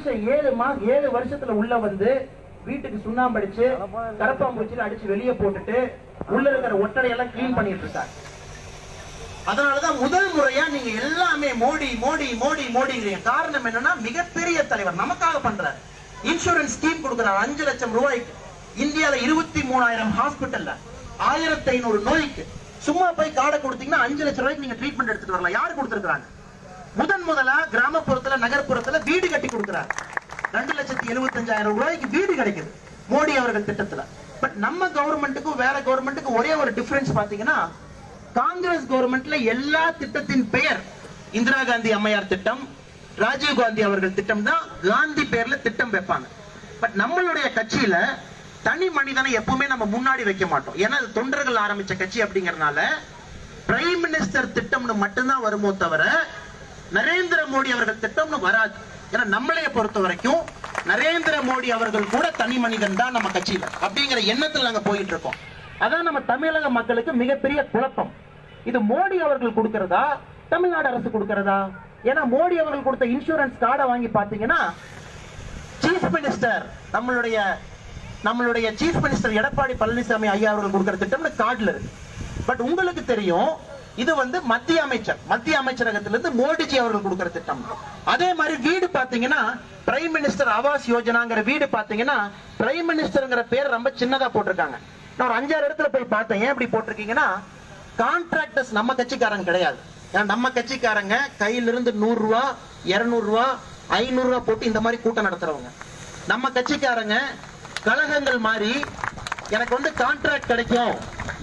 மனுஷன் ஏழு மா ஏழு வருஷத்துல உள்ள வந்து வீட்டுக்கு சுண்ணாம்பு அடிச்சு அடிச்சு வெளியே போட்டுட்டு உள்ள இருக்கிற ஒட்டடையெல்லாம் கிளீன் பண்ணிட்டு இருக்காங்க அதனாலதான் முதல் முறையா நீங்க எல்லாமே மோடி மோடி மோடி மோடிங்கிறீங்க. காரணம் என்னன்னா மிகப்பெரிய தலைவர் நமக்காக பண்றாரு. இன்சூரன்ஸ் ஸ்கீம் கொடுக்கிறார். அஞ்சு லட்சம் ரூபாய்க்கு. இந்தியால இருபத்தி மூணாயிரம் ஹாஸ்பிட்டல்ல ஆயிரத்தி ஐநூறு நோய்க்கு. சும்மா போய் கார்டை கொடுத்தீங்கன்னா அஞ்சு லட்சம் ரூபாய்க்கு நீங்க ட்ரீட்மெண்ட் எடுத்துட்டு வரலாம். யார் கொடுத்துருக்காங்க முதன் முதலா கிராமப்புறத்துல நகர்ப்புறத்துல வீடு கட்டி கொடுக்கிறார் ரெண்டு லட்சத்தி எழுபத்தஞ்சாயிரம் ரூபாய்க்கு வீடு கிடைக்குது மோடி அவர்கள் திட்டத்துல. பட் நம்ம கவர்மெண்ட்டுக்கும் வேற கவர்மெண்ட்டுக்கும் ஒரே ஒரு டிஃபரன்ஸ் பாத்தீங்கன்னா காங்கிரஸ் கவர்மெண்ட்ல எல்லா திட்டத்தின் பெயர் இந்திரா காந்தி அம்மையார் திட்டம் ராஜீவ் காந்தி அவர்கள் திட்டம் தான் காந்தி பேர்ல திட்டம் வைப்பாங்க. பட் நம்மளுடைய கட்சியில தனி மனிதனை எப்பவுமே நம்ம முன்னாடி வைக்க மாட்டோம். ஏன்னா அது தொண்டர்கள் ஆரம்பிச்ச கட்சி அப்படிங்கறதுனால பிரைம் மினிஸ்டர் திட்டம்னு மட்டும்தான் வருமோ தவிர நரேந்திர மோடி அவர்கள் திட்டம்னு வராது. ஏன்னா நம்மளைய பொறுத்த வரைக்கும் நரேந்திர மோடி அவர்கள் கூட தனி மனிதன் தான் நம்ம கட்சியில. அப்படிங்கிற எண்ணத்தில் நாங்க போயிட்டு இருக்கோம். அதான் நம்ம தமிழக மக்களுக்கு மிகப்பெரிய குழப்பம். இது மோடி அவர்கள் கொடுக்கிறதா? தமிழ்நாடு அரசு கொடுக்கிறதா? ஏன்னா மோடி அவர்கள் கொடுத்த இன்சூரன்ஸ் கார்டை வாங்கி பார்த்தீங்கன்னா சீஃப் மினிஸ்டர் நம்மளுடைய நம்மளுடைய சீஃப் மினிஸ்டர் எடப்பாடி பழனிசாமி ஐயா அவர்கள் கொடுக்கிற திட்டம்னு கார்டுல இருக்கு. பட் உங்களுக்கு தெரியும் இது வந்து மத்திய அமைச்சர். மத்திய அமைச்சரகத்திலிருந்து மோடிஜி அவர்கள் கொடுக்கிற திட்டம். அதே மாதிரி வீடு பாத்தீங்கன்னா பிரைம் மினிஸ்டர் ஆவாஸ் யோஜனாங்கிற வீடு பாத்தீங்கன்னா பிரைம் மினிஸ்டர்ங்கிற பேர் ரொம்ப சின்னதா போட்டிருக்காங்க. நான் ஒரு அஞ்சாறு இடத்துல போய் பார்த்தேன். ஏன் இப்படி போட்டிருக்கீங்கன்னா கான்ட்ராக்டர்ஸ் நம்ம கட்சிக்காரங்க கிடையாது. ஏன்னா நம்ம கட்சிக்காரங்க கையிலிருந்து நூறு ரூபா இருநூறு ரூபா ஐநூறு ரூபா போட்டு இந்த மாதிரி கூட்டம் நடத்துறவங்க. நம்ம கட்சிக்காரங்க கழகங்கள் மாதிரி எனக்கு வந்து கான்ட்ராக்ட் கிடைக்கும்.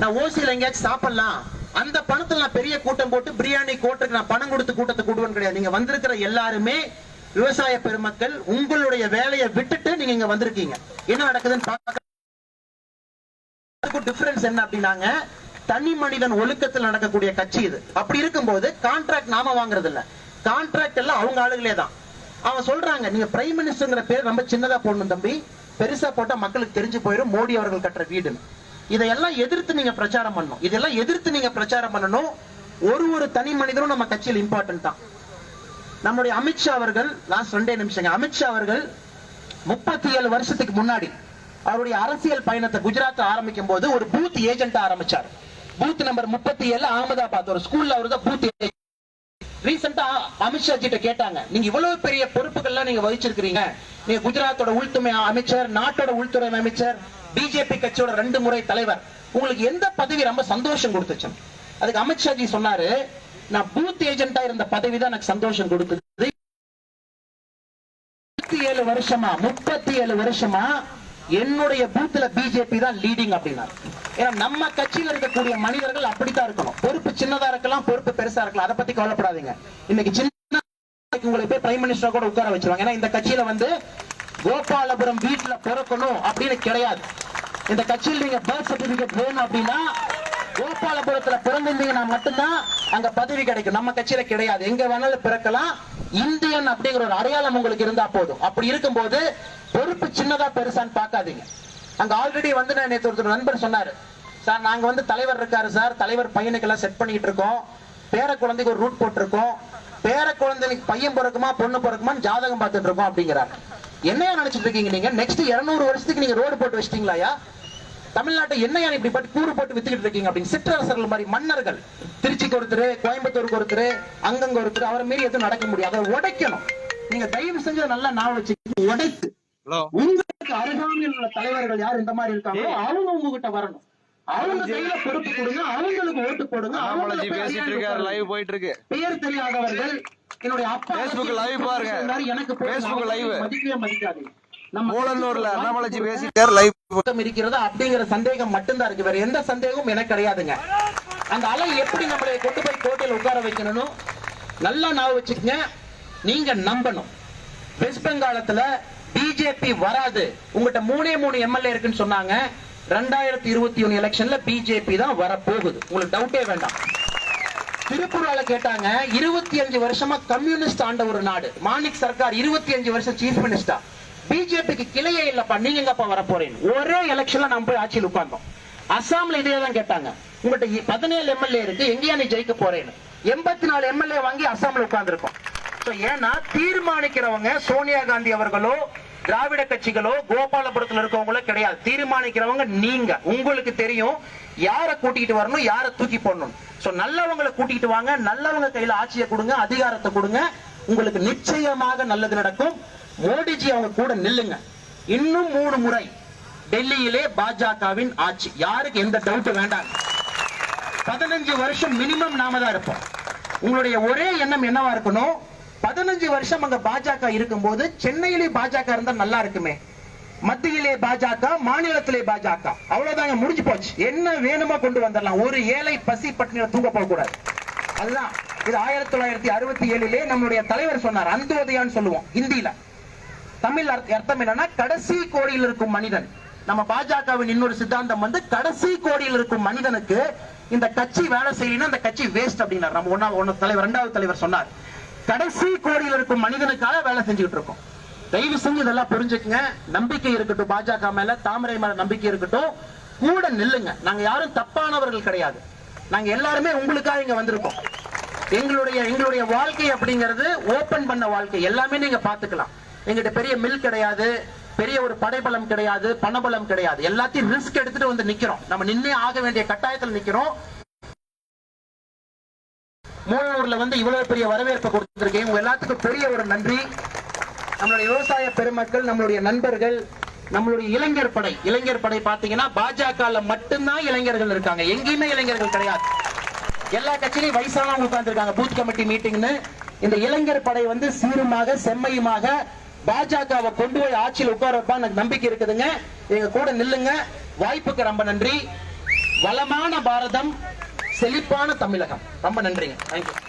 நான் ஓசியில் எங்கேயாச்சும் சாப்பிடலாம். அந்த பணத்துல நான் பெரிய கூட்டம் போட்டு பிரியாணி கோட்டுக்கு நான் பணம் கொடுத்து கூட்டத்தை கூடுவேன் கிடையாது. நீங்க வந்திருக்கிற எல்லாருமே விவசாய பெருமக்கள் உங்களுடைய வேலையை விட்டுட்டு நீங்க இங்க வந்திருக்கீங்க. என்ன நடக்குதுன்னு பார்க்க டிஃபரன்ஸ் என்ன அப்படின்னாங்க தனி மனிதன் ஒழுக்கத்தில் நடக்கக்கூடிய கட்சி இது. அப்படி இருக்கும்போது கான்ட்ராக்ட் நாம வாங்குறது இல்ல. கான்ட்ராக்ட் எல்லாம் அவங்க ஆளுகளே தான். அவன் சொல்றாங்க நீங்க பிரைம் மினிஸ்டர்ங்கிற பேர் ரொம்ப சின்னதா போடணும் தம்பி. பெருசா போட்டா மக்களுக்கு தெரிஞ்சு போயிடும் மோடி அவர்கள் கட்டுற வீடுன்னு. இதையெல்லாம் எதிர்த்து நீங்க பிரச்சாரம் பண்ணணும். இதெல்லாம் எதிர்த்து நீங்க பிரச்சாரம் பண்ணணும். ஒரு ஒரு தனி மனிதனும் நம்ம கட்சியில் இம்பார்ட்டன்ட் தான். நம்முடைய அமித்ஷா அவர்கள் லாஸ்ட் ரெண்டே நிமிஷங்க. அமித்ஷா அவர்கள் முப்பத்தி ஏழு வருஷத்துக்கு முன்னாடி அவருடைய அரசியல் பயணத்தை குஜராத் ஆரம்பிக்கும் போது ஒரு பூத் ஏஜென்ட் ஆரம்பிச்சார். பூத் நம்பர் முப்பத்தி ஏழு அகமதாபாத். ஒரு ஸ்கூல்ல அவர் தான் பூத் ரீசெண்டா அமித்ஷா கிட்ட கேட்டாங்க நீங்க இவ்வளவு பெரிய பொறுப்புகள்லாம் நீங்க வகிச்சிருக்கிறீங்க. நீங்க குஜராத்தோட உள்துறை அமைச்சர் நாட்டோட உள்துறை அமைச்சர் பிஜேபி கட்சியோட ரெண்டு முறை தலைவர். உங்களுக்கு எந்த பதவி ரொம்ப சந்தோஷம் கொடுத்துச்சு? அதுக்கு அமித்ஷா ஜி சொன்னாரு நான் பூத் ஏஜென்டா இருந்த பதவி தான் எனக்கு சந்தோஷம் கொடுத்தது. ஏழு வருஷமா முப்பத்தி ஏழு வருஷமா என்னுடைய பூத்துல பிஜேபி தான் லீடிங் அப்படின்னாரு. ஏன்னா நம்ம கட்சியில் இருக்கக்கூடிய மனிதர்கள் அப்படித்தான் இருக்கணும். பொறுப்பு சின்னதா இருக்கலாம் பொறுப்பு பெருசா இருக்கலாம். அதை பத்தி கவலைப்படாதீங்க. இன்னைக்கு சின்ன உங்களை போய் பிரைம் மினிஸ்டர் கூட உட்கார வச்சிருவாங்க. ஏன்னா இந்த கட்சியில வந்து கோபாலபுரம் வீட்டுல பிறக்கணும் அப்படின்னு கிடையாது. இந்த கட்சியில் நீங்க பர்த் சர்டிபிகேட் வேணும் அப்படின்னா கோபாலபுரத்துல பிறந்திருந்தீங்கன்னா மட்டும்தான் அங்க பதவி கிடைக்கும். நம்ம கட்சியில கிடையாது. எங்க வேணாலும் பிறக்கலாம். இந்தியன் அப்படிங்கிற ஒரு அடையாளம் உங்களுக்கு இருந்தா போதும். அப்படி இருக்கும்போது பொறுப்பு சின்னதா பெருசான்னு பார்க்காதீங்க. அங்க ஆல்ரெடி வந்து நான் நேற்று ஒருத்தர் நண்பர் சொன்னாரு. சார் நாங்க வந்து தலைவர் இருக்காரு சார். தலைவர் பையனுக்கெல்லாம் செட் பண்ணிட்டு இருக்கோம். பேர குழந்தைக்கு ஒரு ரூட் போட்டிருக்கோம். பேர குழந்தைக்கு பையன் பிறக்குமா பொண்ணு பிறக்குமான்னு ஜாதகம் பார்த்துட்டு இருக்கோம் அப்படிங்கிறார். என்னையா நினைச்சிட்டு இருக்கீங்க நீங்க? நெக்ஸ்ட் 200 வருஷத்துக்கு நீங்க ரோடு போட்டு வச்சிட்டீங்களா தமிழ்நாட்டை என்னையா இப்படி பட்டு கூறு போட்டு வித்துக்கிட்டு இருக்கீங்க அப்படின்னு சிற்றரசர்கள் மாதிரி மன்னர்கள். திருச்சிக்கு ஒருத்தர் கோயம்புத்தூருக்கு ஒருத்தர் அங்கங்க ஒருத்தர் அவரை மீறி எதுவும் நடக்க முடியாது. அதை உடைக்கணும். நீங்க தயவு செஞ்சு நல்லா நான் வச்சு உடைத்து. உங்களுக்கு அருகாமையில் உள்ள தலைவர்கள் யார் இந்த மாதிரி இருக்காங்களோ அவங்க உங்ககிட்ட வரணும். அவங்க கையில பொறுப்பு கொடுங்க அவங்களுக்கு ஓட்டு போடுங்க அண்ணாமலைஜி அவங்களை பேசிட்டு இருக்காரு லைவ் போயிட்டு இருக்கு பெயர் தெரியாதவர்கள் என்னுடைய அப்பா Facebook live பாருங்க. எனக்கு அவங்க live. மதிக்கவே மதிக்காதீங்க. மூலனூர்ல அண்ணாமலைஜி பேசிட்டு லைவ் இருக்கிறதா அப்படிங்கிற சந்தேகம் மட்டும்தான் இருக்கு. வேற எந்த சந்தேகமும் எனக்கு கிடையாதுங்க. அந்த அலை எப்படி நம்மளை கொண்டு போய் கோட்டையில் உட்கார வைக்கணும் நல்லா வச்சுக்கங்க. நீங்க நம்பணும். வெஸ்ட் பெங்காலத்துல பிஜேபி வராது. உங்ககிட்ட மூணே மூணு எம்எல்ஏ இருக்குன்னு சொன்னாங்க. ரெண்டாயிரத்தி இருபத்தி ஒன்னு எலெக்ஷன்ல பிஜேபி தான் வரப்போகுது. உங்களுக்கு டவுட்டே வேண்டாம். திருப்பூரால கேட்டாங்க இருபத்தி அஞ்சு வருஷமா கம்யூனிஸ்ட் ஆண்ட ஒரு நாடு. மாணிக் சர்க்கார் இருபத்தி அஞ்சு வருஷம் சீஃப் மினிஸ்டர் பிஜேபிக்கு கிளையே இல்லப்பா. நீங்க எங்கப்பா வர போறீங்க ஒரே எலெக்ஷன்ல நம்ம போய் ஆட்சியில் உட்கார்ந்தோம். அசாம்ல இதே தான் கேட்டாங்க. உங்கள்கிட்ட பதினேழு எம்எல்ஏ இருக்கு. எங்கேயா நீ ஜெயிக்க போறேன்னு. எண்பத்தி நாலு எம்எல்ஏ வாங்கி அசாம்ல உட்கார்ந்துருக்கோம். ஏன்னா தீர்மானிக்கிறவங்க சோனியா காந்தி அவர்களோ திராவிட கட்சிகளோ கோபாலபுரத்துல இருக்கவங்களோ கிடையாது. தீர்மானிக்கிறவங்க நீங்க. உங்களுக்கு தெரியும் யாரை கூட்டிட்டு வரணும் யாரை தூக்கி போடணும். சோ நல்லவங்களை கூட்டிட்டு வாங்க. நல்லவங்க கையில ஆட்சியை கொடுங்க அதிகாரத்தை கொடுங்க. உங்களுக்கு நிச்சயமாக நல்லது நடக்கும். மோடிஜி அவங்க கூட நில்லுங்க. இன்னும் மூணு முறை டெல்லியிலே பாஜகவின் ஆட்சி. யாருக்கு எந்த டவுட் வேண்டாம். பதினஞ்சு வருஷம் மினிமம் நாம தான் இருப்போம். உங்களுடைய ஒரே எண்ணம் என்னவா இருக்கணும்? பதினஞ்சு வருஷம் அங்க பாஜக இருக்கும்போது சென்னையிலே பாஜக இருந்தா நல்லா இருக்குமே. மத்தியிலே பாஜக மாநிலத்திலே பாஜக. அவ்வளவுதாங்க முடிஞ்சு போச்சு. என்ன வேணுமோ கொண்டு வந்துடலாம். ஒரு ஏழை பசி பட்டினியில தூங்க போக கூடாது அதுதான். இது ஆயிரத்தி தொள்ளாயிரத்தி அறுபத்தி ஏழிலே நம்மளுடைய தலைவர் சொன்னார். அந்தோதயான்னு சொல்லுவோம் இந்தியில. தமிழ் அர்த்தம் என்னன்னா கடைசி கோடியில் இருக்கும் மனிதன். நம்ம பாஜகவின் இன்னொரு சித்தாந்தம் வந்து கடைசி கோடியில் இருக்கும் மனிதனுக்கு இந்த கட்சி வேலை செய்யணும் அந்த கட்சி வேஸ்ட் அப்படின்னார். நம்ம ஒன்னா ஒன்னு தலைவர் இரண்டாவது தலைவர் சொன்னார். கடைசி கோடியில் இருக்கும் மனிதனுக்காக வேலை செஞ்சுக்கிட்டு இருக்கோம். தயவு செஞ்சு இதெல்லாம் புரிஞ்சுக்குங்க. நம்பிக்கை இருக்கட்டும் பாஜக மேல தாமரை மேல நம்பிக்கை இருக்கட்டும் கூட நில்லுங்க. நாங்க யாரும் தப்பானவர்கள் கிடையாது. நாங்க எல்லாருமே உங்களுக்காக இங்க வந்திருக்கோம். எங்களுடைய எங்களுடைய வாழ்க்கை அப்படிங்கிறது ஓபன் பண்ண வாழ்க்கை. எல்லாமே நீங்க பாத்துக்கலாம் எங்கிட்ட பெரிய மில் கிடையாது பெரிய ஒரு படைபலம் கிடையாது பணபலம் கிடையாது. எல்லாத்தையும் ரிஸ்க் எடுத்துட்டு வந்து நிக்கிறோம். நம்ம நின்னே ஆக வேண்டிய கட்டாயத்தில் நிக்கிறோம். மூலனூர்ல வந்து இவ்வளவு பெரிய வரவேற்பு கொடுத்துருக்கேன். உங்க எல்லாத்துக்கும் பெரிய ஒரு நன்றி. நம்மளுடைய விவசாய பெருமக்கள் நம்மளுடைய நண்பர்கள் நம்மளுடைய இளைஞர் படை. இளைஞர் படை பாத்தீங்கன்னா பாஜக மட்டும்தான் இளைஞர்கள் இருக்காங்க. எங்கேயுமே இளைஞர்கள் கிடையாது. எல்லா கட்சியிலையும் வயசானவங்க உட்கார்ந்துருக்காங்க. பூத் கமிட்டி மீட்டிங்னு இந்த இளைஞர் படை வந்து சீருமாக செம்மையுமாக பாஜகவை கொண்டு போய் ஆட்சியில் உட்கார எனக்கு நம்பிக்கை இருக்குதுங்க. எங்க கூட நில்லுங்க. வாய்ப்புக்கு ரொம்ப நன்றி. வளமான பாரதம் செழிப்பான தமிழகம். ரொம்ப நன்றிங்க. தேங்க்யூ